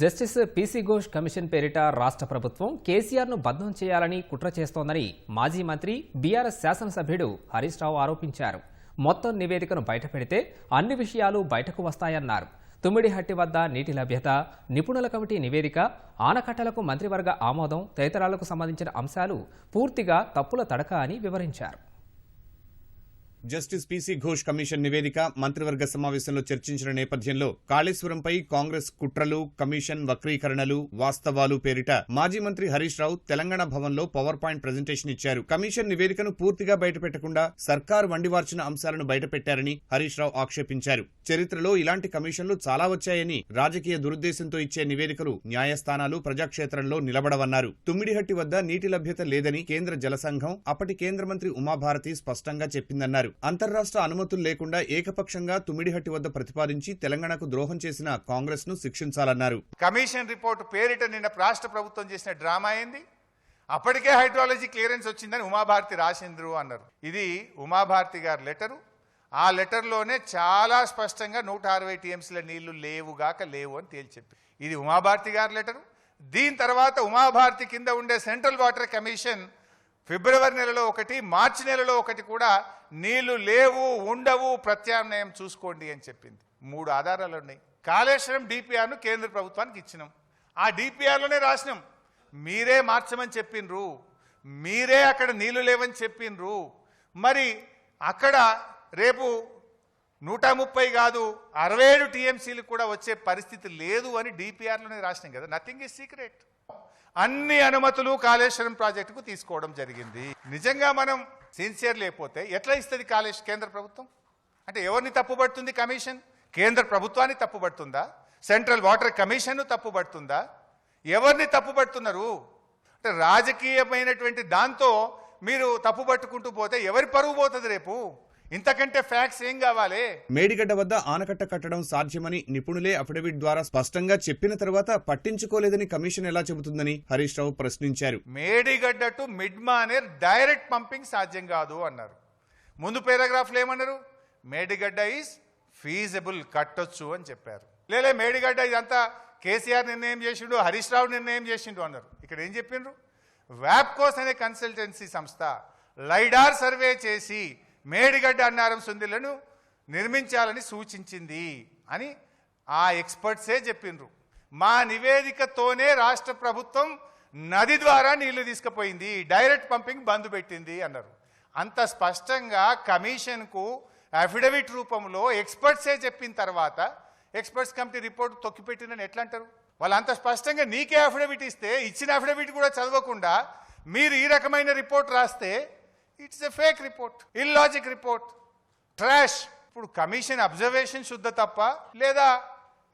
Justice PC Ghosh commission పేరిట రాష్ట్ర ప్రభుత్వం కేసీఆర్ను బద్ధం చేయాలని కుట్ర చేస్తోందని మాజీ మంత్రి బీఆర్ఎస్ శాసనసభ్యుడు హరీష్ రావు ఆరోపించారు. మొత్తం నివేదికను బయటపెడితే అన్ని విషయాలు బయటకు వస్తాయన్నారు. తుమ్మిడిహట్టి వద్ద నీటి లభ్యత నిపుణుల కమిటీ నివేదిక ఆనకట్టలకు మంత్రివర్గ ఆమోదం తదితరాలకు సంబంధించిన అంశాలు పూర్తిగా తప్పుల తడక అని వివరించారు. జస్టిస్ పీసీ ఘోష్ కమిషన్ నివేదిక మంత్రివర్గ సమావేశంలో చర్చించిన నేపథ్యంలో కాళేశ్వరంపై కాంగ్రెస్ కుట్రలు కమిషన్ వక్రీకరణలు వాస్తవాలు పేరిట మాజీ మంత్రి హరీష్ రావు తెలంగాణ భవన్లో పవర్ పాయింట్ ప్రజెంటేషన్ ఇచ్చారు. కమిషన్ నివేదికను పూర్తిగా బయటపెట్టకుండా సర్కార్ వండివార్చిన అంశాలను బయటపెట్టారని హరీష్ రావు ఆక్షేపించారు. చరిత్రలో ఇలాంటి కమిషన్లు చాలా వచ్చాయని రాజకీయ దురుద్దేశంతో ఇచ్చే నివేదికలు న్యాయస్థానాలు ప్రజాక్షేత్రంలో నిలబడవన్నారు. తుమ్మిడిహట్టి వద్ద నీటి లభ్యత లేదని కేంద్ర జల సంఘం అప్పటి కేంద్ర మంత్రి ఉమాభారతి స్పష్టంగా చెప్పిందన్నారు. అంతర్రాష్ట్ర అనుమతులు లేకుండా ఏకపక్షంగా తుమ్మిడిహట్టి వద్ద ప్రతిపాదించి తెలంగాణకు ద్రోహం చేసిన కాంగ్రెస్ను శిక్షించాలన్నారు. కమిషన్ రిపోర్టు పేరిట నిన్న రాష్ట్ర ప్రభుత్వం చేసిన డ్రామా అయింది అప్పటికే హైడ్రాలజీ క్లియరెన్స్ వచ్చిందని ఉమాభారతి రాసిండ్రు అన్నారు. ఇది ఉమాభారతి గారి లెటరు. ఆ లెటర్లోనే చాలా స్పష్టంగా నూట అరవై టీఎంసీల నీళ్ళు లేవుగాక లేవు అని తేల్చెప్పి ఇది ఉమాభారతి గారి లెటరు. దీని తర్వాత ఉమాభారతి కింద ఉండే సెంట్రల్ వాటర్ కమిషన్ ఫిబ్రవరి నెలలో ఒకటి మార్చి నెలలో ఒకటి కూడా నీళ్ళు లేవు ఉండవు ప్రత్యామ్నాయం చూసుకోండి అని చెప్పింది. మూడు ఆధారాలు ఉన్నాయి. కాళేశ్వరం డిపిఆర్ను కేంద్ర ప్రభుత్వానికి ఇచ్చినాం. ఆ డిపిఆర్లోనే రాసినాం. మీరే మార్చమని చెప్పిండ్రు మీరే అక్కడ నీళ్ళు లేవని చెప్పిండ్రు మరి అక్కడ రేపు నూట ముప్పై కాదు అరవై ఏడు టీఎంసీలు కూడా వచ్చే పరిస్థితి లేదు అని డిపిఆర్లోనే రాసినాం కదా. నథింగ్ ఈజ్ సీక్రెట్ అన్ని అనుమతులు కాళేశ్వరం ప్రాజెక్టుకు తీసుకోవడం జరిగింది. నిజంగా మనం సిన్సియర్ లేకపోతే ఎట్లా ఇస్తుంది కాళేశ్ కేంద్ర ప్రభుత్వం? అంటే ఎవరిని తప్పుపడుతుంది కమిషన్? కేంద్ర ప్రభుత్వాన్ని తప్పుపడుతుందా సెంట్రల్ వాటర్ కమిషన్ను తప్పుపడుతుందా ఎవరిని తప్పుపడుతున్నారు అంటే రాజకీయమైనటువంటి దాంతో మీరు తప్పుపట్టుకుంటూ పోతే ఎవరి పరువు పోతుంది రేపు? ఇంతకంటే ఫ్యాక్ట్స్ ఏం కావాలి? మేడిగడ్డ వద్ద ఆనకట్ట కట్టడం సాధ్యమని నిపుణులే అఫిడవిట్ ద్వారా స్పష్టంగా చెప్పిన తర్వాత పట్టించుకోలేదని కమిషన్ ఎలా చెబుతుందని హరీష్ రావు ప్రశ్నించారు. Medigadda to mid Maner direct pumping సాధ్యం కాదు అన్నారు. ముందు పారాగ్రాఫ్లో ఏమన్నారు? మేడిగడ్డ ఈజ్ ఫీజబుల్ కట్టొచ్చు అని చెప్పారు. లేలే మేడిగడ్డ ఇదంతా కేసీఆర్ నిర్ణయం చేసిండు హరీష్ రావు నిర్ణయం చేసిండు అన్నారు. ఇక్కడ ఏం చెప్పిండ్రు? వ్యాప్కోస్ అనే కన్సల్టెన్సీ సంస్థ లైడార్ సర్వే చేసి మేడిగడ్డ అన్నారం సుందిలను నిర్మించాలని సూచించింది అని ఆ ఎక్స్పర్ట్సే చెప్పిండ్రు మా నివేదికతోనే రాష్ట్ర ప్రభుత్వం నది ద్వారా నీళ్ళు తీసుకుపోయింది డైరెక్ట్ పంపింగ్ బంద్ పెట్టింది అన్నారు. అంత స్పష్టంగా కమిషన్కు అఫిడవిట్ రూపంలో ఎక్స్పర్ట్సే చెప్పిన తర్వాత ఎక్స్పర్ట్స్ కమిటీ రిపోర్ట్ తొక్కిపెట్టినని ఎట్లా అంటారు వాళ్ళు అంత స్పష్టంగా నీకే అఫిడవిట్ ఇస్తే ఇచ్చిన అఫిడవిట్ కూడా చదవకుండా మీరు ఈ రకమైన రిపోర్ట్ రాస్తే it's a fake report illogic report trash ఇప్పుడు కమిషన్ అబ్జర్వేషన్ శుద్ధ తప్ప లేదా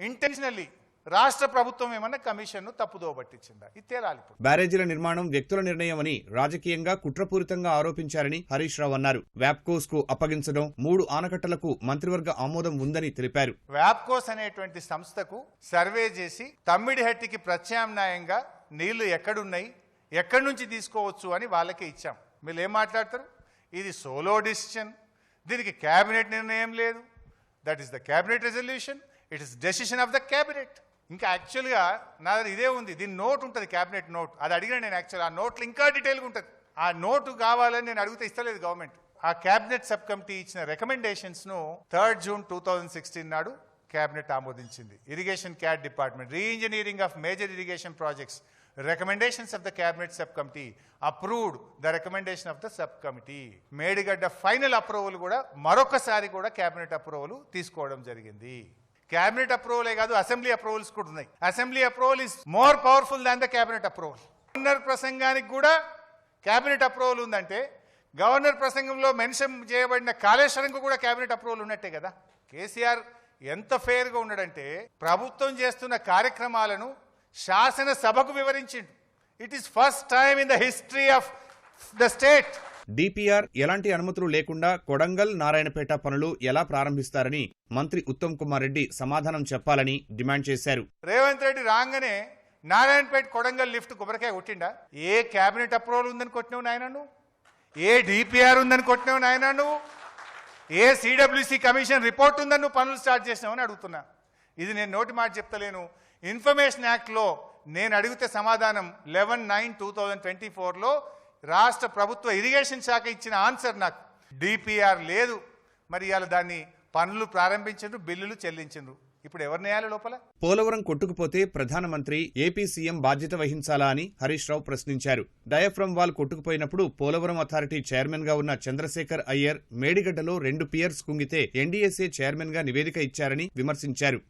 ఇంటెన్షనల్లీ రాష్ట్ర ప్రభుత్వం ఏమన్నా కమిషన్ను తప్పుదో పట్టించిందా? ఇది తేలాలి బ్యారేజీల నిర్మాణం వ్యక్తుల నిర్ణయం అని రాజకీయంగా కుట్రపూరితంగా ఆరోపించారని హరీష్ రావు అన్నారు. వ్యాప్కోస్కు అప్పగించడం మూడు ఆనకట్టలకు మంత్రివర్గ ఆమోదం ఉందని తెలిపారు. వ్యాప్కోస్ అనేటువంటి సంస్థకు సర్వే చేసి తమ్మిడిహట్టికి ప్రత్యామ్నాయంగా నీళ్ళు ఎక్కడున్నాయి ఎక్కడి నుంచి తీసుకోవచ్చు అని వాళ్ళకే ఇచ్చాం. మీరు ఏం మాట్లాడతారు? ఇది సోలో డిసిషన్ దీనికి క్యాబినెట్ నిర్ణయం లేదు. That is the cabinet resolution it is decision of the cabinet ఇంకా యాక్చువల్గా నా దగ్గర ఇదే ఉంది. దీని నోట్ ఉంటుంది క్యాబినెట్ నోట్ అది అడిగిన నేను యాక్చువల్ ఆ నోట్లో ఇంకా డీటెయిల్గా ఉంటుంది. ఆ నోటు కావాలని నేను అడిగితే ఇస్తలేదు గవర్నమెంట్ ఆ క్యాబినెట్ సబ్ కమిటీ ఇచ్చిన రికమెండేషన్స్ను third June two thousand sixteen నాడు క్యాబినెట్ ఆమోదించింది. Irrigation CAD department reengineering of major irrigation projects recommendations of the cabinet subcommittee approved the recommendation of the subcommittee. Medigadda final approval కూడా మరొకసారి కూడా cabinet approval తీసుకోవడం జరిగింది. Cabinet అప్రూవలే కాదు assembly approvals కూడా ఉన్నాయి. Assembly approval is more powerful than the cabinet approval governor ప్రసంగానికి కూడా క్యాబినెట్ అప్రూవల్ ఉందంటే గవర్నర్ ప్రసంగంలో మెన్షన్ చేయబడిన కాళేశ్వరంకు కూడా క్యాబినెట్ అప్రూవల్ ఉన్నట్టే కదా. కేసీఆర్ ఎంత ఫెయిర్గా ఉన్నాడంటే ప్రభుత్వం చేస్తున్న కార్యక్రమాలను శాసనసభకు వివరించిండు. It is first time in the history of the state DPR ఎలాంటి అనుమతులు లేకుండా కొడంగల్ నారాయణపేట పనులు ఎలా ప్రారంభిస్తారని మంత్రి ఉత్తమ్ కుమార్ రెడ్డి సమాధానం చెప్పాలని డిమాండ్ చేశారు. రేవంత్ రెడ్డి రాగానే నారాయణపేట కొడంగల్ లిఫ్ట్ కొబ్బరికాయ కొట్టిండా? ఏ క్యాబినెట్ అప్రూవల్ ఉందని కొట్టినావు నాయన నువ్వు? ఏ డిపిఆర్ ఉందని కొట్టినావు నాయన నువ్వు? ఏ సిడబ్ల్యూసి కమిషన్ రిపోర్ట్ ఉందని నువ్వు పనులు స్టార్ట్ చేసినావు అని అడుగుతున్నా. ఇది నేను నోటి మాట చెప్తలేను. ఇన్ఫర్మేషన్ యాక్ట్లో నేను అడిగితే సమాధానం eleven nine two thousand twenty ఫోర్లో రాష్ట్ర ప్రభుత్వ ఇరిగేషన్ శాఖ ఇచ్చిన ఆన్సర్ నాకు. డిపిఆర్ లేదు. మరి ఇవాళ దాన్ని పనులు ప్రారంభించండ్రు బిల్లులు చెల్లించండ్రు. ఇప్పుడు ఎవరిని లోపల? పోలవరం కొట్టుకుపోతే ప్రధానమంత్రి ఏపీ సీఎం బాధ్యత వహించాలా అని హరీష్ రావు ప్రశ్నించారు. డయాఫ్రమ్ వాల్ కొట్టుకుపోయినప్పుడు పోలవరం అథారిటీ చైర్మన్గా ఉన్న చంద్రశేఖర్ అయ్యర్ మేడిగడ్డలో రెండు పియర్స్ కుంగితే ఎన్డీఎస్ఏ చైర్మన్గా నివేదిక ఇచ్చారని విమర్శించారు.